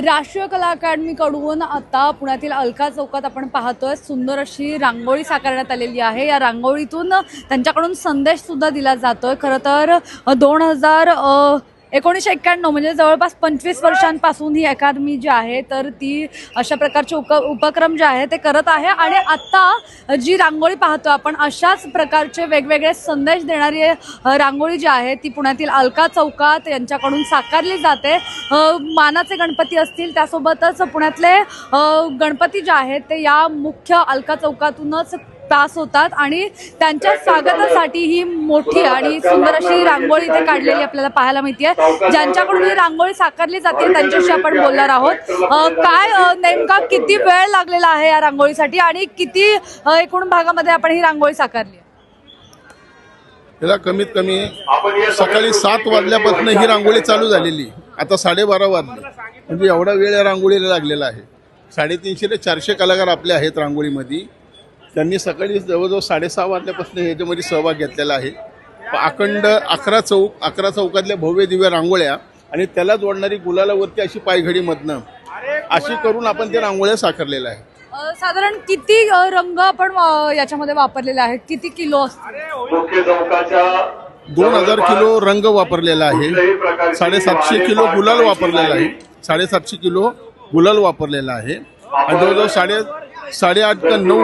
राष्ट्रीय कला अकादमीकडून आता पुण्यातील अलका चौकात आपण पाहतोय. सुंदर अशी रांगोळी साकारण्यात आलेली आहे. या रांगोळीतून त्यांच्याकडून संदेश सुद्धा दिला जातोय. खरं तर दोन हजार एकोणीसशे एक्क्याण्णव म्हणजे जवळपास पंचवीस वर्षांपासून ही अकादमी जी आहे तर ती अशा प्रकारचे उप उपक्रम जे आहे ते करत आहे. आणि आत्ता जी रांगोळी पाहतो आपण अशाच प्रकारचे वेगवेगळे संदेश देणारी रांगोळी जी आहे ती पुण्यातील अलका चौकात यांच्याकडून साकारली जाते. मानाचे गणपती असतील त्यासोबतच पुण्यातले गणपती जे आहेत ते या मुख्य अलका चौकातूनच पास होतात आणि त्यांच्या स्वागतासाठी ही मोठी आणि सुंदर अशी रांगोळी इथे काढलेली आपल्याला पाहायला मिळते ज्यांच्याकडून ही रांगोळी साकारली जाते त्यांच्याशी आपण बोलणार आहोत. काय नेमका किती वेळ लागलेला आहे या रांगोळीसाठी आणि किती एकूण भागामध्ये आपण ही रांगोळी साकारली आहे? त्याला कमीत कमी सकाळी सात वाजल्यापासून ही रांगोळी चालू झालेली. आता साडेबारा वाजले. म्हणजे एवढा वेळ या रांगोळीला लागलेला आहे. साडेतीनशे ते चारशे कलाकार आपले आहेत रांगोळीमध्ये. त्यांनी सकाळी जवळजवळ साडेसहा वाजल्यापासून ह्याच्यामध्ये सहभाग घेतलेला आहे. अखंड अकरा चौक अकरा चौकातल्या भव्य दिव्य रांगोळ्या आणि त्याला जोडणारी गुलालावरती अशी पायघडीमधनं अशी करून आपण त्या रांगोळ्या साकारलेल्या आहे साधारण किती रंग आपण याच्यामध्ये वापरलेले आहेत? किती किलो असतील? मुख्य चौकाच्या दोन हजार किलो रंग वापरलेला आहे. साडेसातशे किलो गुलाल वापरलेला आहे. साडेसातशे किलो गुलाल वापरलेला आहे. आणि जवळजवळ साडे साडेआठ ते नऊ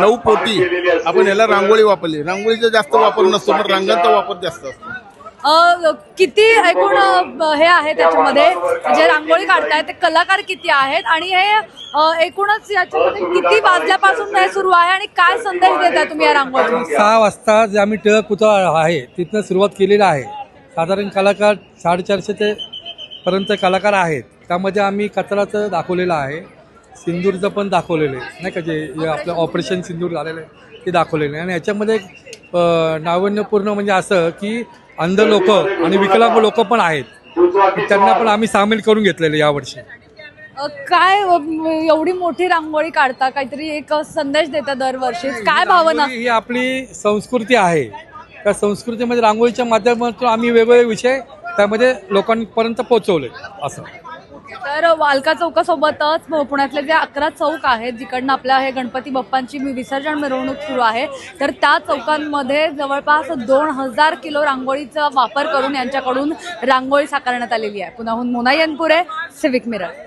नऊ पोटी आपण याला रांगोळी वापरली. रांगोळीचा जास्त वापर नसतो पण रंगाचा वापर जास्त असतो. अ, किती एकूण हे आहे त्याच्यामध्ये? जे रांगोळी काढताय ते कलाकार किती आहेत? आणि हे एकूणच याच्यामध्ये किती वाजल्यापासून हे सुरू आहे आणि काय संदेश देताय तुम्ही या रांगोळीतून? सहा वाजता जे आम्ही टिळक पुतळा आहे तिथनं सुरुवात केलेली आहे. साधारण कलाकार साडेचारशे ते पर्यंत कलाकार आहेत. त्यामध्ये आम्ही कचराचं दाखवलेलं आहे. सिंदूरचं पण दाखवलेलं आहे. नाही का जे आपलं ऑपरेशन सिंदूर झालेलं आहे ते दाखवलेलं आहे. आणि याच्यामध्ये एक, नाविन्यपूर्ण म्हणजे असं की अंध लोक आणि विकलांग लोक पण आहेत. त्यांना पण आम्ही सामील करून घेतलेले यावर्षी. काय एवढी मोठी रांगोळी काढता? काहीतरी एक संदेश देता दरवर्षी. काय भावना? ही आपली संस्कृती आहे. त्या संस्कृतीमध्ये रांगोळीच्या माध्यमातून आम्ही वेगवेगळे विषय त्यामध्ये लोकांपर्यंत पोहोचवले असं. तर वालका चौकासोबतच पुण्यातले जे अकरा चौक आहेत जिकडनं आपल्या हे गणपती बाप्पांची मी विसर्जन मिरवणूक सुरू आहे तर त्या चौकांमध्ये जवळपास दोन हजार किलो रांगोळीचा वापर करून यांच्याकडून रांगोळी साकारण्यात आलेली आहे. पुण्याहून मोनायनपुरे सिविक मिरर